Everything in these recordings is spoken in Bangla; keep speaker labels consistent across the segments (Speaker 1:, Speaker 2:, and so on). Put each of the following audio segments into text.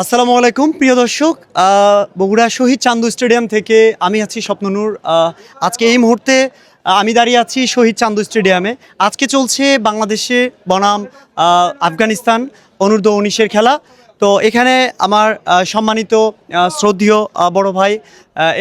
Speaker 1: আসসালামু আলাইকুম, প্রিয় দর্শক। বগুড়া শহীদ চান্দু স্টেডিয়াম থেকে আমি আছি স্বপ্ননূর। আজকে এই মুহূর্তে আমি দাঁড়িয়ে আছি শহীদ চান্দু স্টেডিয়ামে। আজকে চলছে বাংলাদেশে বনাম আফগানিস্তান অনূর্ধ্ব উনিশের খেলা। তো এখানে আমার সম্মানিত শ্রদ্ধীয় বড় ভাই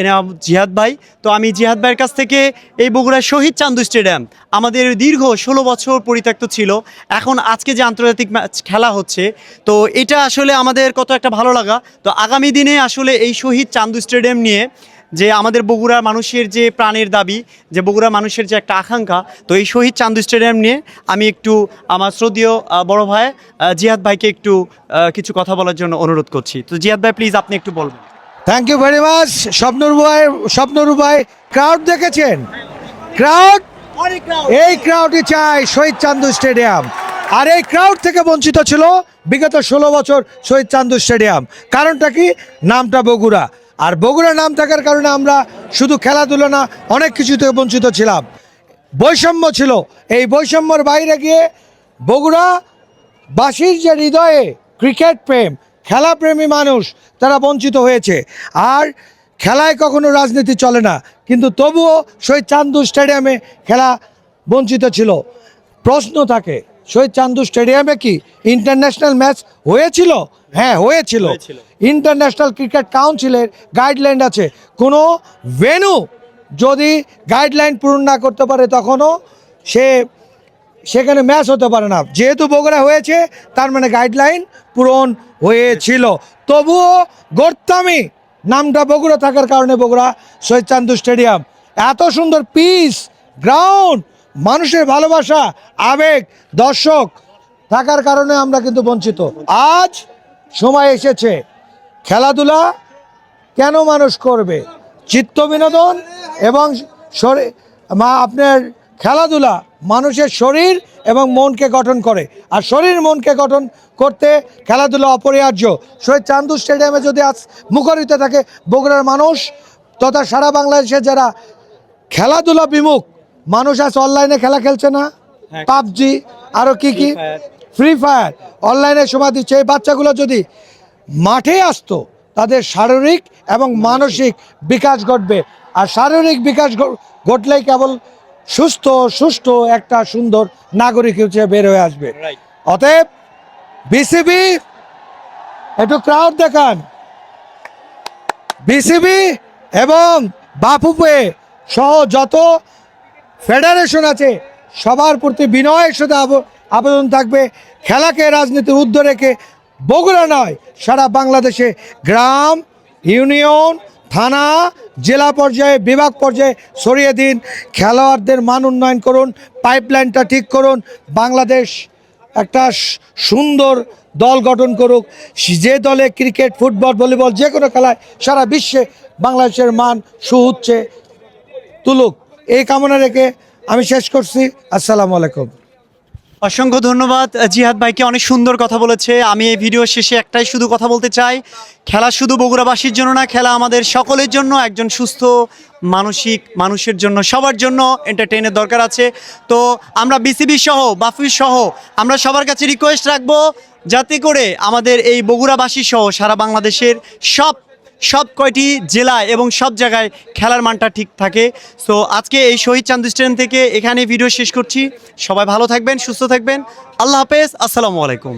Speaker 1: এনাম জিহাদ ভাই। তো আমি জিহাদ ভাইয়ের কাছ থেকে এই বগুড়ার শহীদ চান্দু স্টেডিয়াম, আমাদের দীর্ঘ ষোলো বছর পরিত্যক্ত ছিল। এখন আজকে যে আন্তর্জাতিক ম্যাচ খেলা হচ্ছে, তো এটা আসলে আমাদের কত একটা ভালো লাগা। তো আগামী দিনে আসলে এই শহীদ চান্দু স্টেডিয়াম নিয়ে যে আমাদের বগুড়ার মানুষের যে প্রাণের দাবি যে বগুড়ার মানুষের যে একটা আকাঙ্ক্ষা তো এই শহীদ চান্দু স্টেডিয়াম নিয়ে আমি একটু আমার শ্রদ্ধেয় বড় ভাই জিহাদ ভাইকে একটু কিছু কথা বলার জন্য অনুরোধ করছি। তো জিহাদ ভাই প্লিজ আপনি একটু বলবেন।
Speaker 2: থ্যাংক ইউ ভেরি মাচ স্বপ্নুর ভাই স্বপ্নুর ভাই ক্রাউড দেখেছেন? ক্রাউড এই ক্রাউডই চাই শহীদ চান্দু স্টেডিয়াম। আর এই ক্রাউড থেকে বঞ্চিত ছিল বিগত ষোলো বছর শহীদ চান্দু স্টেডিয়াম। কারণটা কি? নামটা বগুড়া। আর বগুড়া নাম থাকার কারণে আমরা শুধু খেলাধুলো না, অনেক কিছু থেকে বঞ্চিত ছিলাম। বৈষম্য ছিল। এই বৈষম্যর বাইরে গিয়ে বগুড়া বাসীর যে হৃদয়ে ক্রিকেট প্রেম, খেলাপ্রেমী মানুষ তারা বঞ্চিত হয়েছে। আর খেলায় কখনো রাজনীতি চলে না, কিন্তু তবুও শহীদ চান্দু স্টেডিয়ামে খেলা বঞ্চিত ছিল। প্রশ্ন থাকে শহীদ চান্দু স্টেডিয়ামে কি ইন্টারন্যাশনাল ম্যাচ হয়েছিল? হ্যাঁ হয়েছিল। ইন্টারন্যাশনাল ক্রিকেট কাউন্সিলের গাইডলাইন আছে। কোনো ভেনু যদি গাইডলাইন পূরণ না করতে পারে তখনও সে সেখানে ম্যাচ হতে পারে না। যেহেতু বগুড়া হয়েছে তার মানে গাইডলাইন পূরণ হয়েছিল। তবুও গড়তামি নামটা বগুড়া থাকার কারণে বগুড়া শহীদ চান্দু স্টেডিয়াম। এত সুন্দর পিস গ্রাউন্ড মানুষের ভালোবাসা, আবেগ, দর্শক, থাকার কারণে আমরা কিন্তু বঞ্চিত। আজ সময় এসেছে, খেলাধুলা কেন মানুষ করবে? চিত্ত বিনোদন এবং শরীর আপনার খেলাধুলা মানুষের শরীর এবং মনকে গঠন করে। আর শরীর মনকে গঠন করতে খেলাধুলা অপরিহার্য। শহীদ চান্দু স্টেডিয়ামে যদি আজ মুখরিত থাকে, বগুড়ার মানুষ তথা সারা বাংলাদেশে যারা খেলাধুলা বিমুখ মানুষ আজ অনলাইনে খেলা খেলছে না?
Speaker 1: হ্যাঁ।
Speaker 2: পাবজি আরও কি কি? ফ্রি ফায়ার অনলাইনে সময় দিচ্ছে। এই বাচ্চাগুলো যদি মাঠে আসতো তাদের শারীরিক এবং মানসিক বিকাশ ঘটবে। আর শারীরিক বিকাশ ঘটলেই কেবল সুস্থ সুষ্ঠু একটা সুন্দর নাগরিক হিসেবে বের হয়ে আসবে. অতএব বিসিবি একটু ক্রাউড দেখান। বিসিবি এবং বাপুপে সহ যত ফেডারেশন আছে, সবার প্রতি বিনয়ের সাথে আব- আবেদন থাকবে। খেলাকে, রাজনীতির ঊর্ধ্বে রেখে বগুড়া নয়, সারা বাংলাদেশে গ্রাম, ইউনিয়ন, থানা, জেলা পর্যায়ে, বিভাগ পর্যায়ে সরিয়ে দিন। খেলোয়াড়দের মান উন্নয়ন করুন পাইপলাইনটা ঠিক করুন। বাংলাদেশ একটা সুন্দর দল গঠন করুক। যে দলে ক্রিকেট, ফুটবল, ভলিবল যে কোনো খেলায় সারা বিশ্বে বাংলাদেশের মান সুউচ্চে তুলুক। এই কামনা রেখে আমি শেষ করছি। আসসালামু আলাইকুম।
Speaker 1: অসংখ্য ধন্যবাদ। জিহাদ ভাইকে অনেক সুন্দর কথা বলেছে। আমি এই ভিডিও শেষে একটাই শুধু কথা বলতে চাই। খেলা শুধু বগুড়াবাসীর জন্য না, খেলা আমাদের সকলের জন্য, একজন সুস্থ মানসিক মানুষের জন্য, সবার জন্য এন্টারটেইনের দরকার আছে। তো আমরা বিসিবি সহ বাফি সহ, আমরা সবার কাছে রিকোয়েস্ট রাখব, যাতে করে আমাদের এই বগুড়াবাসী সহ সারা বাংলাদেশের সব সব কয়টি জেলায় এবং সব জায়গায় খেলার মানটা ঠিক থাকে। সো আজকে এই শহীদ চান্দ স্টেডিয়াম থেকে এখানে ভিডিও শেষ করছি। সবাই ভালো থাকবেন, সুস্থ থাকবেন। আল্লাহ হাফেজ, আসসালামু আলাইকুম।